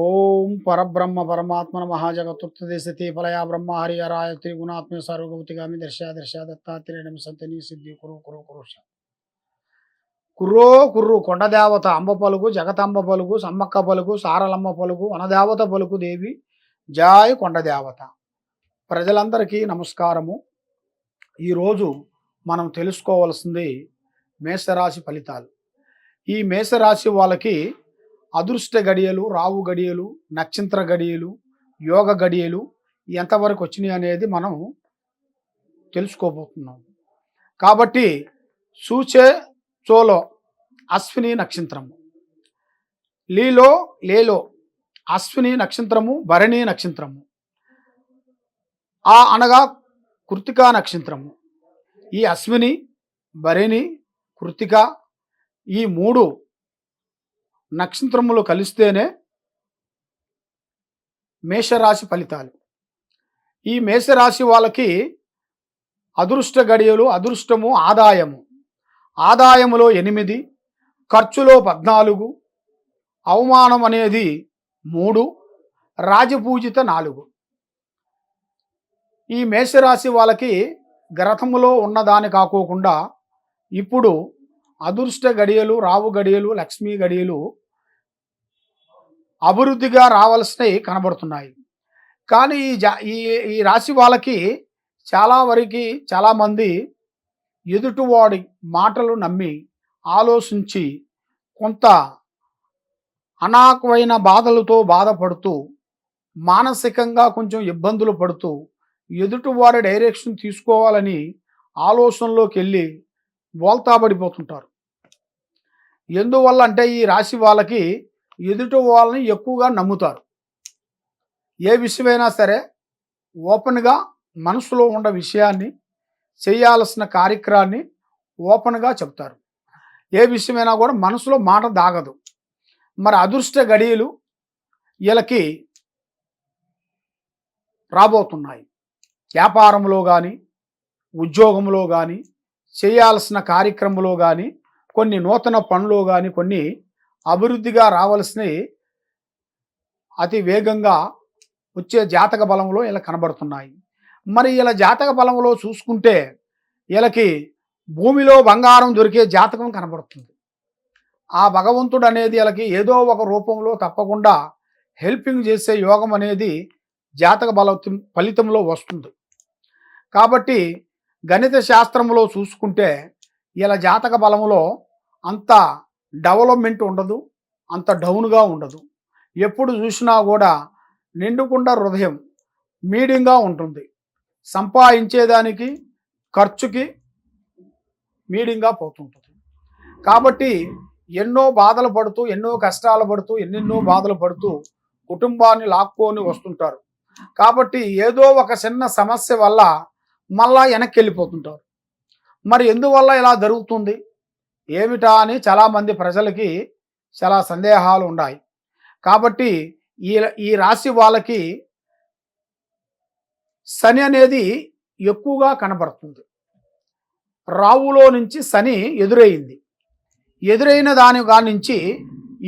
ఓం పరబ్రహ్మ పరమాత్మన మహాజగతుత్తే సతీ ఫలయా బ్రహ్మ హరిహరాయ త్రిగుణాత్మ సర్వగౌతిగామి దర్శ దర్శ దత్తాత్రేణం సంతని సిద్ధి కురు కురు కురుష కుర్రో కుర్రు కొండదేవత అంబ పలుకు జగతంబ పలుకు సమ్మక్క పలుకు సారలమ్మ పలుకు వనదేవత పలుకు దేవి జాయ్ కొండదేవత ప్రజలందరికీ నమస్కారము. ఈరోజు మనం తెలుసుకోవాల్సింది మేషరాశి ఫలితాలు. ఈ మేషరాశి వాళ్ళకి అదృష్ట గడియలు రావు గడియలు నక్షత్ర గడియలు యోగ గడియలు ఎంతవరకు వచ్చినాయి అనేది మనం తెలుసుకోబోతున్నాం. కాబట్టి సూచే చోలో అశ్విని నక్షత్రము లీలో లేలో అశ్విని నక్షత్రము భరణి నక్షత్రము ఆ అనగా కృతికా నక్షత్రము ఈ అశ్విని భరణి కృతిక ఈ మూడు నక్షత్రములు కలిస్తేనే మేషరాశి ఫలితాలు. ఈ మేషరాశి వాళ్ళకి అదృష్ట గడియలు అదృష్టము ఆదాయము. ఆదాయములో ఎనిమిది ఖర్చులో పద్నాలుగు అవమానం అనేది మూడు రాజపూజిత నాలుగు. ఈ మేషరాశి వాళ్ళకి గ్రథములో ఉన్నదాని కాకోకుండా ఇప్పుడు అదృష్ట గడియలు రావు గడియలు లక్ష్మీ గడియలు అభివృద్ధిగా రావాల్సినవి కనబడుతున్నాయి. కానీ ఈ జా ఈ ఈ రాశి వాళ్ళకి చాలా వరకు చాలామంది ఎదుటివాడి మాటలు నమ్మి ఆలోచించి కొంత అనాకమైన బాధలతో బాధపడుతూ మానసికంగా కొంచెం ఇబ్బందులు పడుతూ ఎదుటివారి డైరెక్షన్ తీసుకోవాలని ఆలోచనలోకి వెళ్ళి బోల్తాబడిపోతుంటారు ఎందువల్ల అంటే ఈ రాశి వాళ్ళకి ఎదుటి వాళ్ళని ఎక్కువగా నమ్ముతారు. ఏ విషయమైనా సరే ఓపెన్గా మనసులో ఉన్న విషయాన్ని చేయాల్సిన కార్యక్రమాన్ని ఓపెన్గా చెప్తారు. ఏ విషయమైనా కూడా మనసులో మాట దాగదు. మరి అదృష్ట గడియలు వీళ్ళకి రాబోతున్నాయి. వ్యాపారంలో కానీ ఉద్యోగంలో కానీ చేయాల్సిన కార్యక్రమంలో కానీ కొన్ని నూతన పనులు కానీ కొన్ని అభివృద్ధిగా రావాల్సినవి అతి వేగంగా వచ్చే జాతక బలంలో ఇలా కనబడుతున్నాయి. మరి ఇలా జాతక బలంలో చూసుకుంటే వీళ్ళకి భూమిలో బంగారం దొరికే జాతకం కనబడుతుంది. ఆ భగవంతుడు అనేది వీళ్ళకి ఏదో ఒక రూపంలో తప్పకుండా హెల్పింగ్ చేసే యోగం అనేది జాతక బల ఫలితంలో వస్తుంది. కాబట్టి గణిత శాస్త్రంలో చూసుకుంటే ఇలా జాతక బలములో అంత డెవలప్మెంట్ ఉండదు అంత డౌన్గా ఉండదు. ఎప్పుడు చూసినా కూడా నిండుకుండా హృదయం మీడియంగా ఉంటుంది. సంపాదించేదానికి ఖర్చుకి మీడియంగా పోతుంటుంది. కాబట్టి ఎన్నో బాధలు పడుతూ ఎన్నో కష్టాలు పడుతూ ఎన్నెన్నో బాధలు పడుతూ కుటుంబాన్ని లాక్కొని వస్తుంటారు. కాబట్టి ఏదో ఒక చిన్న సమస్య వల్ల మళ్ళా వెనక్కి వెళ్ళిపోతుంటారు. మరి ఎందువల్ల ఇలా జరుగుతుంది? ఏమిటా అని చాలామంది ప్రజలకి చాలా సందేహాలు ఉన్నాయి. కాబట్టి ఈ ఈ రాశి వాళ్ళకి శని అనేది ఎక్కువగా కనబడుతుంది. రావులో నుంచి శని ఎదురైంది. ఎదురైన దాని నుంచి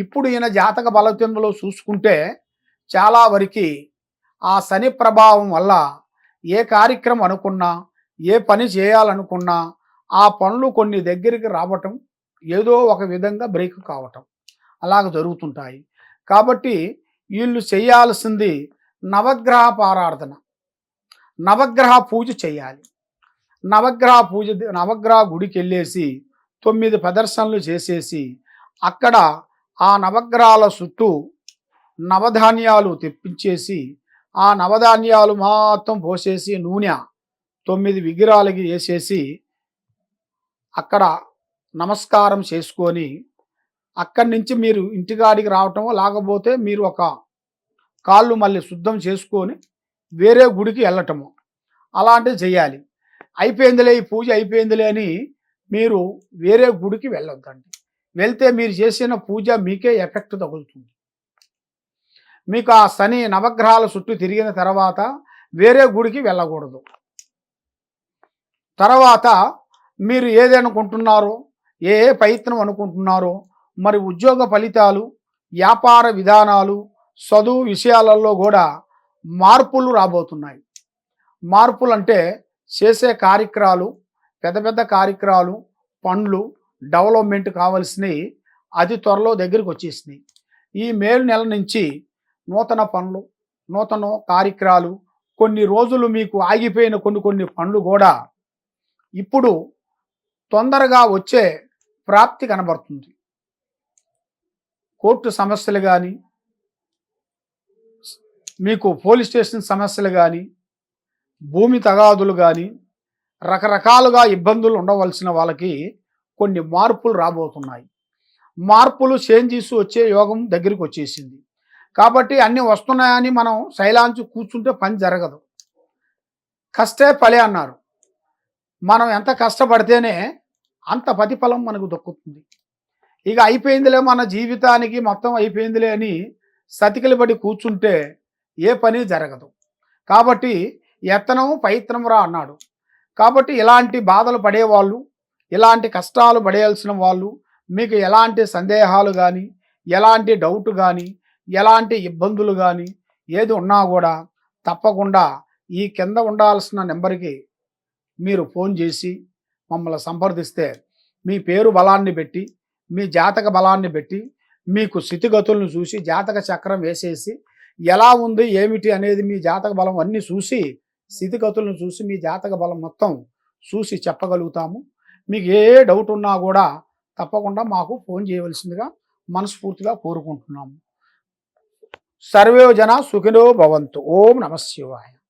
ఇప్పుడు ఈయన జాతక బలత్యంలో చూసుకుంటే చాలా వరకు ఆ శని ప్రభావం వల్ల ఏ కార్యక్రమం అనుకున్నా ఏ పని చేయాలనుకున్నా ఆ పనులు కొన్ని దగ్గరికి రావటం ఏదో ఒక విధంగా బ్రేక్ కావటం. అలాగ జరుగుతుంటాయి. కాబట్టి వీళ్ళు చేయాల్సింది నవగ్రహ పారార్థన నవగ్రహ పూజ చేయాలి. నవగ్రహ పూజ నవగ్రహ గుడికి వెళ్ళేసి తొమ్మిది ప్రదర్శనలు చేసేసి అక్కడ ఆ నవగ్రహాల చుట్టూ నవధాన్యాలు తెప్పించేసి ఆ నవధాన్యాలు మొత్తం పోసేసి నూనె తొమ్మిది విగ్రహాలకి వేసేసి అక్కడ నమస్కారం చేసుకొని అక్కడి నుంచి మీరు ఇంటికాడికి రావటం లేకపోతే మీరు ఒక కాళ్ళు మళ్ళీ శుద్ధం చేసుకొని వేరే గుడికి వెళ్ళటము. అలాంటివి చేయాలి. అయిపోయిందిలే ఈ పూజ అయిపోయిందిలే అని మీరు వేరే గుడికి వెళ్ళొద్దండి. వెళ్తే మీరు చేసిన పూజ మీకే ఎఫెక్ట్ తగులుతుంది. మీకు ఆ శని నవగ్రహాల చుట్టూ తిరిగిన తర్వాత వేరే గుడికి వెళ్ళకూడదు. తర్వాత మీరు ఏదనుకుంటున్నారో ఏ ఏ ప్రయత్నం అనుకుంటున్నారో మరి ఉద్యోగ ఫలితాలు వ్యాపార విధానాలు చదువు విషయాలలో కూడా మార్పులు రాబోతున్నాయి. మార్పులు అంటే చేసే కార్యక్రమాలు పెద్ద పెద్ద కార్యక్రమాలు పనులు డెవలప్మెంట్ కావాల్సినవి అతి త్వరలో దగ్గరికి వచ్చేసినాయి. ఈ మేలు నెల నుంచి నూతన పనులు నూతన కార్యక్రమాలు కొన్ని రోజులు మీకు ఆగిపోయిన కొన్ని కొన్ని పనులు కూడా ఇప్పుడు తొందరగా వచ్చే ప్రాప్తి కనబడుతుంది. కోర్టు సమస్యలు కానీ మీకు పోలీస్ స్టేషన్ సమస్యలు కానీ భూమి తగాదులు కానీ రకరకాలుగా ఇబ్బందులు ఉండవలసిన వాళ్ళకి కొన్ని మార్పులు రాబోతున్నాయి. మార్పులు చేంజెస్ వచ్చే యోగం దగ్గరికి వచ్చేసింది. కాబట్టి అన్నీ వస్తున్నాయని మనం శైలాంచి కూర్చుంటే పని జరగదు. కష్టే పలే అన్నారు. మనం ఎంత కష్టపడితేనే అంత ప్రతిఫలం మనకు దక్కుతుంది. ఇక అయిపోయిందిలే మన జీవితానికి మొత్తం అయిపోయిందిలే అని సతికిలి పడి కూర్చుంటే ఏ పని జరగదు. కాబట్టి ఎత్తనం ప్రయత్నం రా అన్నాడు. కాబట్టి ఇలాంటి బాధలు పడేవాళ్ళు ఇలాంటి కష్టాలు పడేయాల్సిన వాళ్ళు మీకు ఎలాంటి సందేహాలు కానీ ఎలాంటి డౌట్ కానీ ఎలాంటి ఇబ్బందులు కానీ ఏది ఉన్నా కూడా తప్పకుండా ఈ కింద ఉండాల్సిన నెంబర్కి మీరు ఫోన్ చేసి మమ్మల్ని సంప్రదిస్తే మీ పేరు బలాన్ని పెట్టి మీ జాతక బలాన్ని పెట్టి మీకు స్థితిగతులను చూసి జాతక చక్రం వేసేసి ఎలా ఉంది ఏమిటి అనేది మీ జాతక బలం అన్నీ చూసి స్థితిగతులను చూసి మీ జాతక బలం మొత్తం చూసి చెప్పగలుగుతాము. మీకు ఏ డౌట్ ఉన్నా కూడా తప్పకుండా మాకు ఫోన్ చేయవలసిందిగా మనస్ఫూర్తిగా కోరుకుంటున్నాము. సర్వే జన సుఖినో భవంతు. ఓం నమ శివాయ.